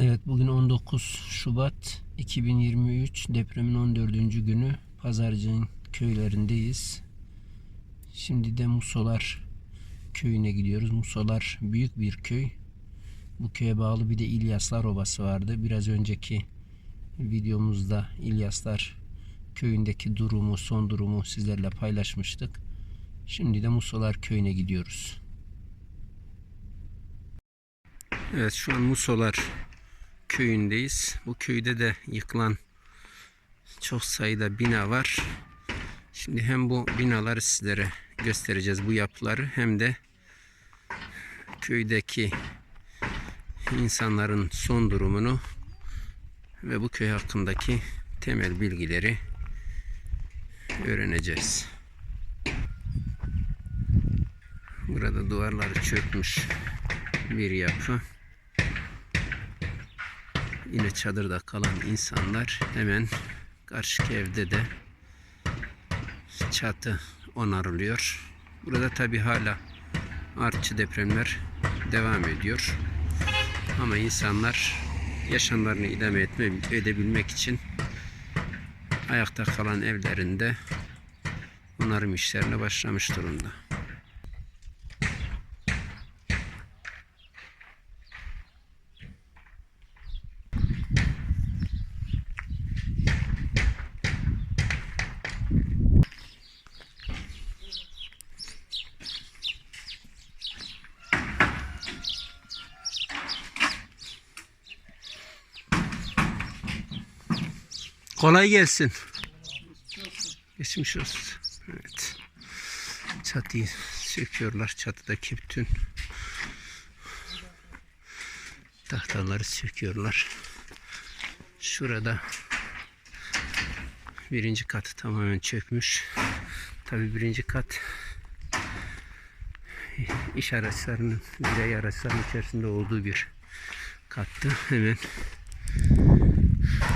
Evet bugün 19 Şubat 2023 depremin 14. günü Pazarcık'ın köylerindeyiz. Şimdi de Musolar köyüne gidiyoruz. Musolar büyük bir köy. Bu köye bağlı bir de İlyaslar Obası vardı. Biraz önceki videomuzda İlyaslar köyündeki durumu, son durumu sizlerle paylaşmıştık. Şimdi de Musolar köyüne gidiyoruz. Evet şu an Musolar köyündeyiz. Bu köyde de yıkılan çok sayıda bina var. Şimdi hem bu binaları sizlere göstereceğiz bu yapıları hem de köydeki insanların son durumunu ve bu köy hakkındaki temel bilgileri öğreneceğiz. Burada duvarları çökmüş bir yapı. Yine çadırda kalan insanlar hemen karşıki evde de çatı onarılıyor. Burada tabi hala artçı depremler devam ediyor. Ama insanlar yaşamlarını idame etme, edebilmek için ayakta kalan evlerinde onarım işlerine başlamış durumda. Kolay gelsin. Geçmiş olsun. Evet. Çatıyı söküyorlar. Çatıdaki bütün tahtaları söküyorlar. Şurada birinci katı tamamen çökmüş. Tabi birinci kat iş araçlarının, birey araçlarının içerisinde olduğu bir kattı. Hemen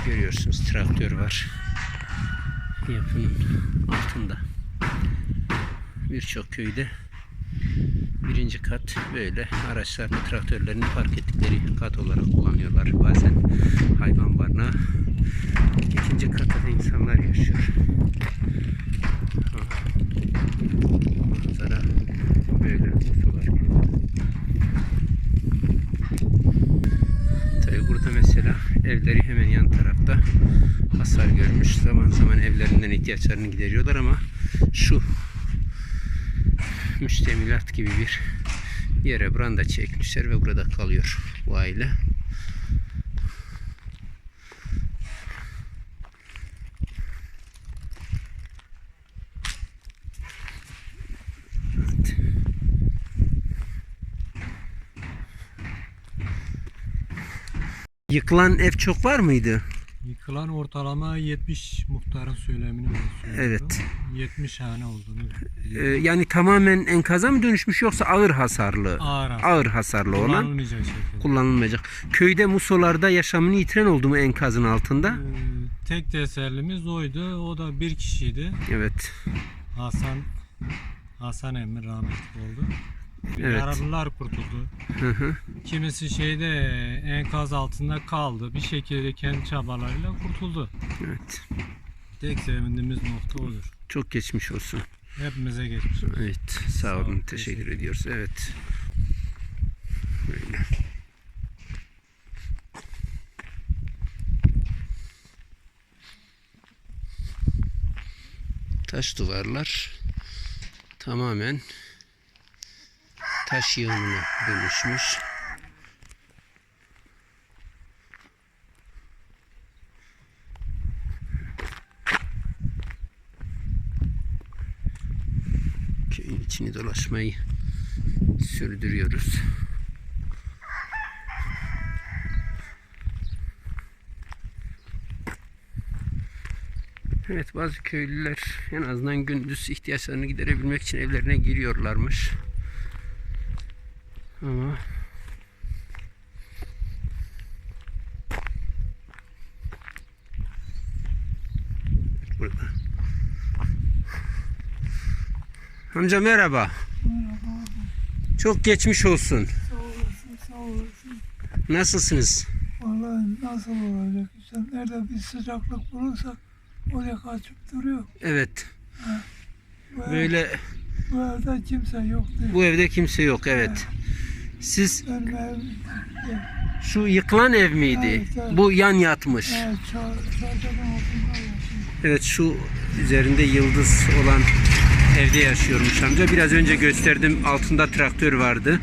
Görüyorsunuz traktör var. Yapının altında. Birçok köyde birinci kat böyle araçlarını, traktörlerini park ettikleri kat olarak kullanıyorlar. Bazen hayvan barınağı. İkinci katta da insanlar yaşıyor. Manzara böyle musular. Tabi burada mesela evleri hemen yan tarafta hasar görmüş. Zaman zaman evlerinden ihtiyaçlarını gideriyorlar ama şu müştemilat gibi bir yere branda çekmişler ve burada kalıyor bu aile. Yıkılan ev çok var mıydı? Yıkılan ortalama 70 muhtarın söylemini ben. Evet. 70 hane olduğunu Ee, yani tamamen enkaza mı dönüşmüş yoksa ağır hasarlı? Ağır hasar. Ağır hasarlı olan Kullanılmayacak şekilde. kullanılmayacak. Köyde musolarda yaşamını yitiren oldu mu enkazın altında? Ee, tek tesellimiz oydu. O da bir kişiydi. Evet. Hasan Hasan emmi rahmetli oldu. Evet. Yaralılar kurtuldu. Hı hı. Kimisi şeyde enkaz altında kaldı. Bir şekilde kendi çabalarıyla kurtuldu. Evet. Tek sevindiğimiz nokta odur. Çok geçmiş olsun. Hepimize geçmiş. olsun. Evet. Sağ Sağ olun. Teşekkür teşekkür ediyoruz. Evet. Böyle. Taş duvarlar tamamen taş yığınına dönüşmüş. Köyün içini dolaşmayı sürdürüyoruz. Evet bazı köylüler en azından gündüz ihtiyaçlarını giderebilmek için evlerine giriyorlarmış. Ama burada. Amca merhaba. Çok geçmiş olsun. Sağ olasın, sağ olasın. Nasılsınız? Vallahi nasıl olacak? İşte nerede bir sıcaklık bulursak oraya kaçıp duruyor. Evet. Bu, ev- Böyle bu evde kimse yok diyor. bu evde kimse yok. Evet. Siz Benim ev şu yıkılan ev miydi? Evet, evet. Bu yan yatmış. e, yaşıyor. Evet şu üzerinde yıldız olan evde yaşıyormuş amca. Biraz önce gösterdim altında traktör vardı.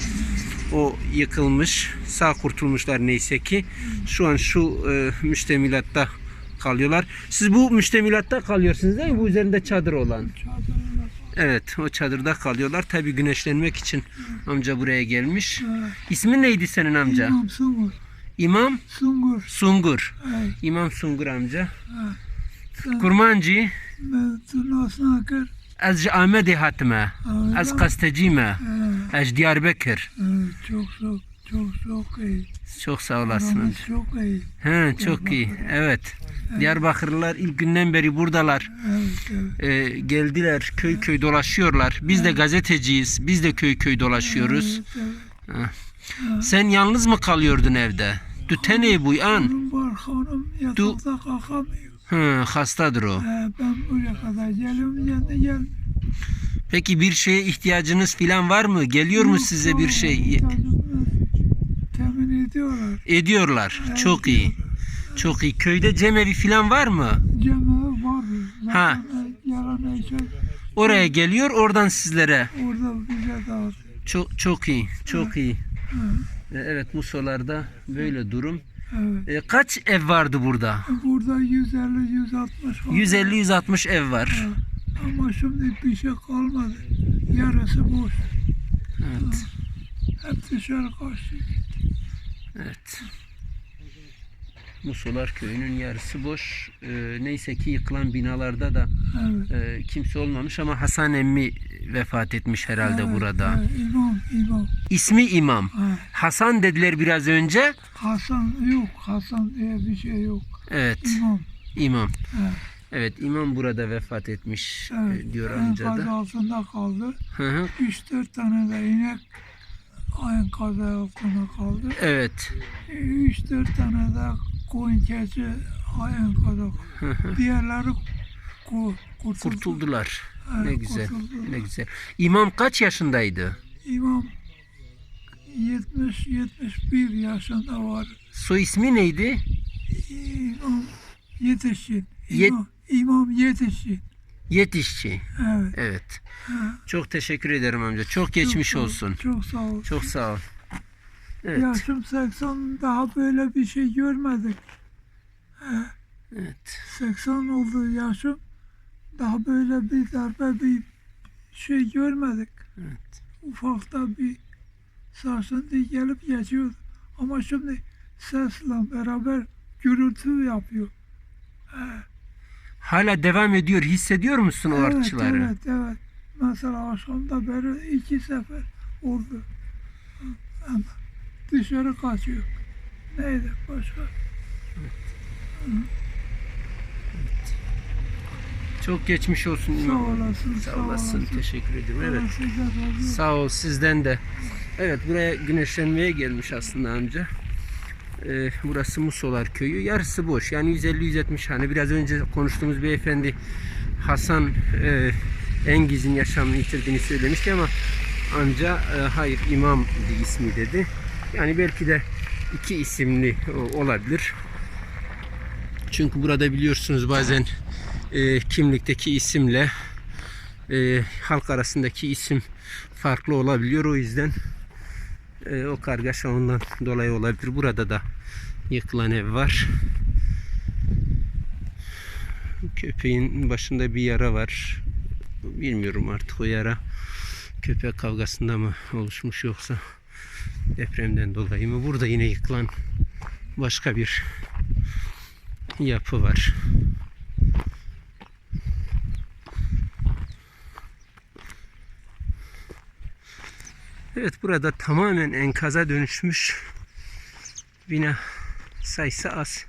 O yıkılmış. Sağ kurtulmuşlar neyse ki. Şu an şu e, müştemilatta kalıyorlar. Siz bu müştemilatta kalıyorsunuz değil mi? Bu üzerinde çadır olan. Çadırında Evet o çadırda kalıyorlar. Tabi güneşlenmek için amca buraya gelmiş. e, İsmin neydi senin amca? İmam Sungur. İmam Sungur. Sungur. Ey, İmam Sungur amca. sen Kurmancı. ben turnasına kır. Az ji Amedê hatime. Öyle Az mi? Çok çok iyi. Çok sağ olasın. Aramız çok iyi. He, çok iyi. Evet. Diyarbakırlılar ilk günden beri buradalar. Evet, evet. Ee, geldiler köy köy dolaşıyorlar. Biz de gazeteciyiz. Biz de köy köy dolaşıyoruz. Evet, evet. Sen yalnız mı kalıyordun evde? Du tenê bûy an. Hanım var hanım yatakta kalkamıyor. Hı, hastadır o. Ben buraya kadar geliyorum kendi gel. Peki bir şeye ihtiyacınız falan var mı? Geliyor mu Yok, size bir yok, şey? ihtiyacımız Temin ediyorlar. Çok iyi. Çok iyi. Köyde cemevi falan var mı? Cemevi var. Ha. Yalan eşek Oraya geliyor, oradan sizlere. orada bize dağıt. Çok çok iyi. Çok iyi. Ee, Evet Musolarda böyle durum. Evet. Ee, Kaç ev vardı burada? Burada 150-160 var. 150-160 ev var. Ha. Ama şimdi bir şey kalmadı. Yarısı boş. Evet. Hep dışarı kaçtı. Evet. Musolar köyünün yarısı boş. Ee, neyse ki yıkılan binalarda da Evet. e, kimse olmamış ama Hasan emmi vefat etmiş herhalde Evet, burada. evet, İmam, imam. İsmi İmam. Ha. Hasan dediler biraz önce. Hasan yok. Hasan diye bir şey yok. Evet, İmam. İmam. Evet. Evet, İmam burada vefat etmiş Evet. e, diyor enkaz amca da. altında kaldı. Hı hı. 3-4 tane de inek enkaz altında kaldı. Evet. 3-4 tane de koyun keçi Hı hı. Diğerleri ku, kurtuldu. Kurtuldular. Evet, Ne güzel. kurtuldular. Ne güzel. İmam kaç yaşındaydı? İmam 70-71 yaşında var. Soy ismi neydi? İmam yetişin. Yet- İmam, imam yetişin. Yetişçi. Evet. Evet. Ha. Çok teşekkür ederim amca. Çok geçmiş Çok olsun. Çok sağ ol. Çok sağ ol. Evet. Yaşım 80 daha böyle bir şey görmedik. Evet. 80 oldu yaşım. Daha böyle bir darbe bir şey görmedik. Evet. Ufakta bir sarsıntı gelip geçiyordu. Ama şimdi sesle beraber gürültü yapıyor. Hala devam ediyor. Hissediyor musun o evet, artçıları? evet, evet. Mesela akşamda beri iki sefer oldu. Ama dışarı kaçıyor. Neydi başka? Çok geçmiş olsun Sağ olasın, Sağ olasın. Teşekkür ederim. Evet. Sağ ol sizden de. Evet buraya güneşlenmeye gelmiş aslında amca. Ee, burası Musolar köyü. Yarısı boş. Yani 150-170 hane. Biraz önce konuştuğumuz beyefendi Hasan e, Engiz'in yaşamını yitirdiğini söylemişti ama amca e, hayır imam ismi dedi. Yani belki de iki isimli o- olabilir. Çünkü burada biliyorsunuz bazen e, kimlikteki isimle e, halk arasındaki isim farklı olabiliyor. O yüzden e, o kargaşa ondan dolayı olabilir. Burada da yıkılan ev var. Köpeğin başında bir yara var. Bilmiyorum artık o yara köpek kavgasında mı oluşmuş yoksa depremden dolayı mı? Burada yine yıkılan başka bir yapı var. Evet burada tamamen enkaza dönüşmüş bina sayısı az.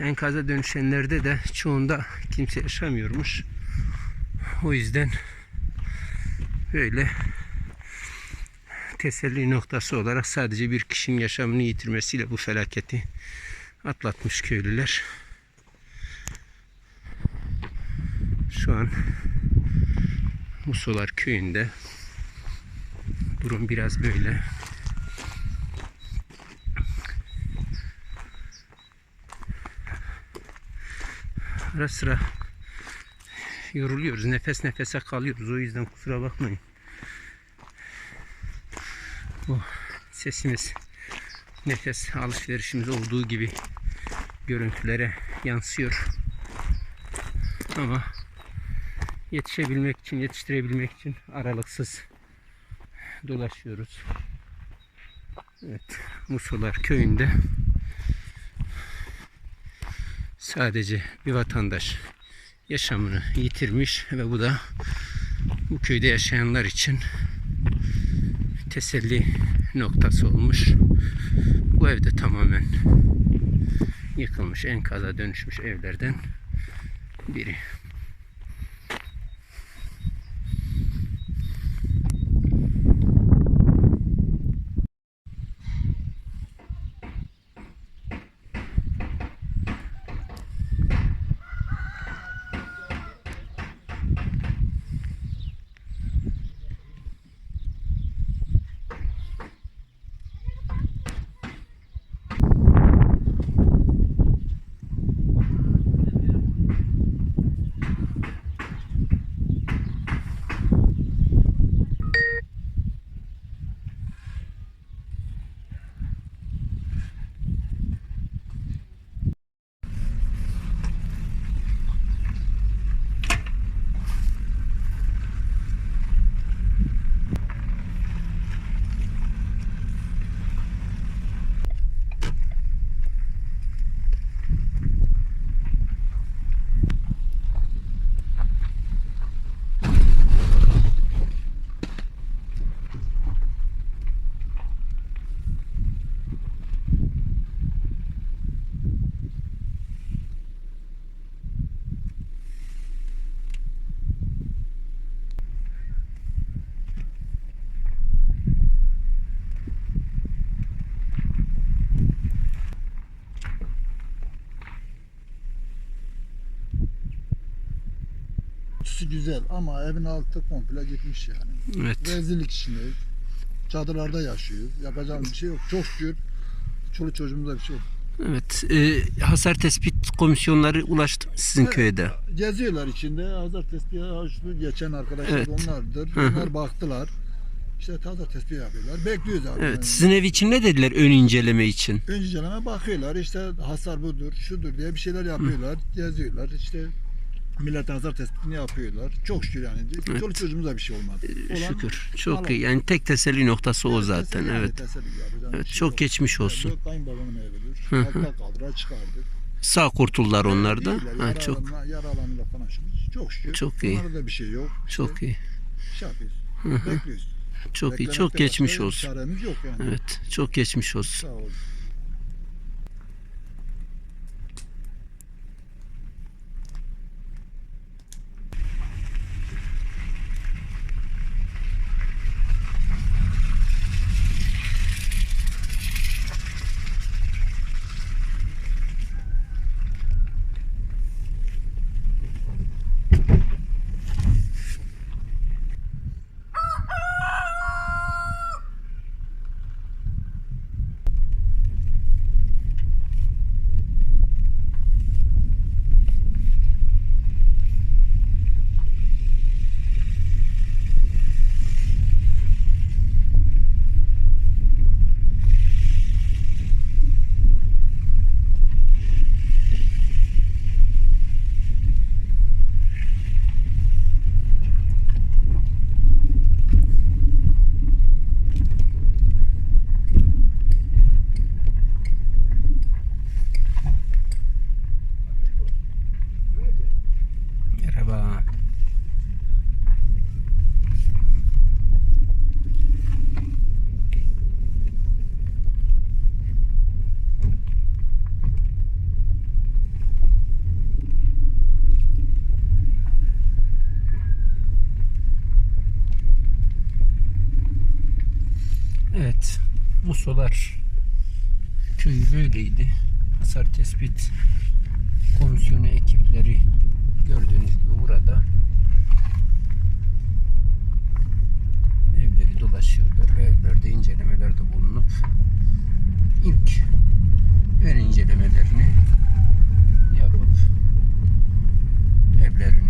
Enkaza dönüşenlerde de çoğunda kimse yaşamıyormuş. O yüzden böyle teselli noktası olarak sadece bir kişinin yaşamını yitirmesiyle bu felaketi atlatmış köylüler. Şu an Musolar köyünde durum biraz böyle. Ara sıra yoruluyoruz. Nefes nefese kalıyoruz. O yüzden kusura bakmayın. Bu sesimiz nefes alışverişimiz olduğu gibi görüntülere yansıyor. Ama yetişebilmek için, yetiştirebilmek için aralıksız dolaşıyoruz. Evet, Musolar köyünde sadece bir vatandaş yaşamını yitirmiş ve bu da bu köyde yaşayanlar için teselli noktası olmuş. Bu evde tamamen yıkılmış, enkaza dönüşmüş evlerden biri. Üstü güzel ama evin altı komple gitmiş yani. Evet. Rezillik içindeyiz. Çadırlarda yaşıyoruz. Yapacağımız bir şey yok. Çok şükür çoluk çocuğumuza bir şey yok. Evet. e, hasar tespit komisyonları ulaştı mı sizin Evet. köyde? Geziyorlar içinde. Hazır tespih şu geçen arkadaşlar Evet. onlardır. Hı hı. Onlar baktılar. İşte hazır tespih yapıyorlar. Bekliyoruz abi. Evet. Sizin ev için ne dediler ön inceleme için? Ön inceleme bakıyorlar. İşte hasar budur, şudur diye bir şeyler yapıyorlar. Geziyorlar. İşte millet hazır tespitini yapıyorlar. Çok şükür yani. Evet. Çoluk çocuğumuza bir şey olmadı. Olan- Şükür. Çok iyi. Yani tek teselli noktası o zaten. teselli yani, Evet. teselli yapacağım Evet. şey Çok yok. geçmiş olsun. Yani kayınbabamın evidir. Altta kaldıra çıkardık. Sağ kurtuldular onlar da. Ha, çok yaralanma- Yaralanma falan şimdi. Çok şükür. Çok iyi. Onlarda da bir şey yok. İşte çok iyi. Şey yapıyoruz. Bekliyoruz. Çok iyi. Beklemekte Çok geçmiş olsun. Yok yani. Evet. Çok geçmiş olsun. Sağ olun. Musolar köyü böyleydi. Hasar tespit komisyonu ekipleri gördüğünüz gibi burada evleri dolaşıyorlar ve evlerde incelemelerde bulunup ilk ön incelemelerini yapıp evlerin